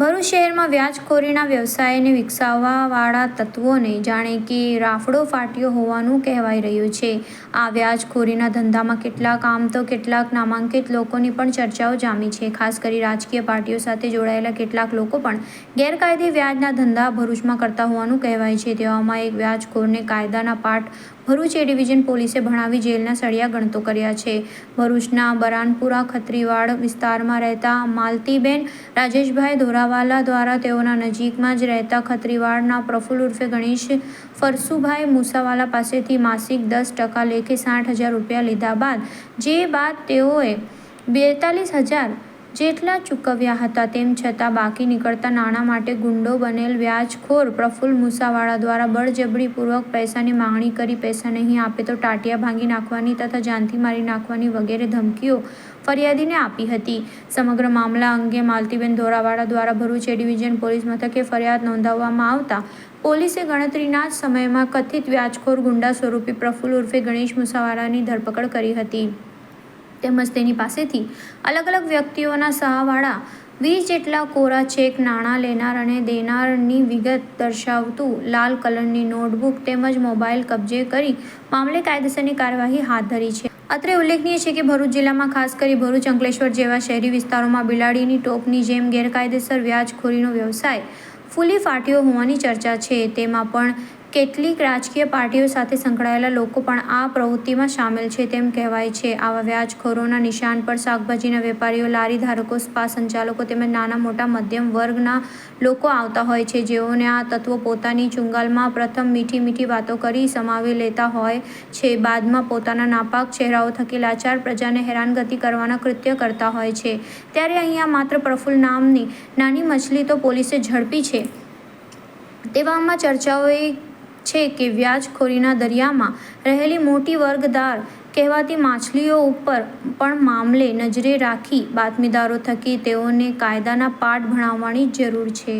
ભરૂચ શહેરમાં વ્યાજખોરીના વ્યવસાયને વિકસાવવાવાળા તત્વોને જાણે કે રાફડો ફાટ્યો હોવાનું કહેવાઈ રહ્યું છે. આ વ્યાજખોરીના ધંધામાં કેટલાક આમ તો કેટલાક નામાંકિત લોકોની પણ ચર્ચાઓ જામી છે. ખાસ કરી રાજકીય પાર્ટીઓ સાથે જોડાયેલા કેટલાક લોકો પણ ગેરકાયદે વ્યાજના ધંધા ભરૂચમાં કરતા હોવાનું કહેવાય છે. તેવામાં એક વ્યાજખોરને કાયદાના પાઠ ભરૂચ એ ડિવિઝન પોલીસે ભણાવી જેલના સળિયા ગણતો કર્યા છે. ભરૂચના બરાનપુરા, ખત્રીવાડ વિસ્તારમાં રહેતા માલતીબેન રાજેશભાઈ ધોરાવાલા દ્વારા તેઓના નજીકમાં જ રહેતા ખત્રીવાડના પ્રફુલ્લ ઉર્ફે ગણેશ ફરસુભાઈ મુસાવાલા પાસેથી માસિક દસ ટકા લેખે સાઠ હજાર રૂપિયા લીધા બાદ જે બાદ તેઓએ બેતાલીસ હજાર જેટલા ચૂકવ્યા હતા તેમ છતાં બાકી નીકળતા નાણાં માટે ગુંડો બનેલ વ્યાજખોર પ્રફુલ્લ મુસાવાળા દ્વારા બળજબરીપૂર્વક પૈસાની માંગણી કરી પૈસા નહીં આપે તો ટાટિયા ભાંગી નાખવાની તથા જાનથી મારી નાખવાની વગેરે ધમકીઓ ફરિયાદીને આપી હતી. સમગ્ર મામલા અંગે માલતીબેન ધોરાવાળા દ્વારા ભરૂચ એ ડિવિઝન પોલીસ મથકે ફરિયાદ નોંધાવવામાં આવતા પોલીસે ગણતરીના જ સમયમાં કથિત વ્યાજખોર ગુંડા સ્વરૂપે પ્રફુલ્લ ઉર્ફે ગણેશ મુસાવાળાની ધરપકડ કરી હતી. તેમજ તેની પાસેથી અલગ અલગ વ્યક્તિઓના સહાવાળા વીસ જેટલા કોરા ચેક નાણાં લેનાર અને દેનારની વિગત દર્શાવતું લાલ કલરની નોટબુક તેમજ મોબાઈલ કબજે કરી મામલે કાયદેસરની કાર્યવાહી હાથ ધરી છે. અત્રે ઉલ્લેખનીય છે કે ભરૂચ જિલ્લામાં ખાસ કરી ભરૂચ અંકલેશ્વર જેવા શહેરી વિસ્તારોમાં બિલાડીની ટોપની જેમ ગેરકાયદેસર વ્યાજખોરીનો વ્યવસાય ફૂલી ફાટ્યો હોવાની ચર્ચા છે. તેમાં પણ કેટલીક રાજકીય પાર્ટીઓ સાથે સંકળાયેલા લોકો પણ આ પ્રવૃત્તિમાં સામેલ છે તેમ કહેવાય છે. આવા વ્યાજખોરોના નિશાન પર શાકભાજીના વેપારીઓ લારી ધારકો સ્પા સંચાલકો તેમજ નાના મોટા મધ્યમ વર્ગના લોકો આવતા હોય છે. જેઓને આ તત્વો પોતાની ચુંગાલમાં પ્રથમ મીઠી મીઠી વાતો કરી સમાવી લેતા હોય છે. બાદમાં પોતાના નાપાક ચહેરાઓ થકી લાચાર પ્રજાને હેરાનગતિ કરવાના કૃત્ય કરતા હોય છે. ત્યારે અહીંયા માત્ર પ્રફુલ્લ નામની નાની મછલી તો પોલીસે ઝડપી છે. તેવામાં ચર્ચાઓએ છે કે વ્યાજખોરીના દરિયામાં રહેલી મોટી વર્ગદાર કહેવાતી માછલીઓ ઉપર પણ મામલે નજરે રાખી બાતમીદારો થકી તેઓને કાયદાના પાઠ ભણાવવાની જરૂર છે.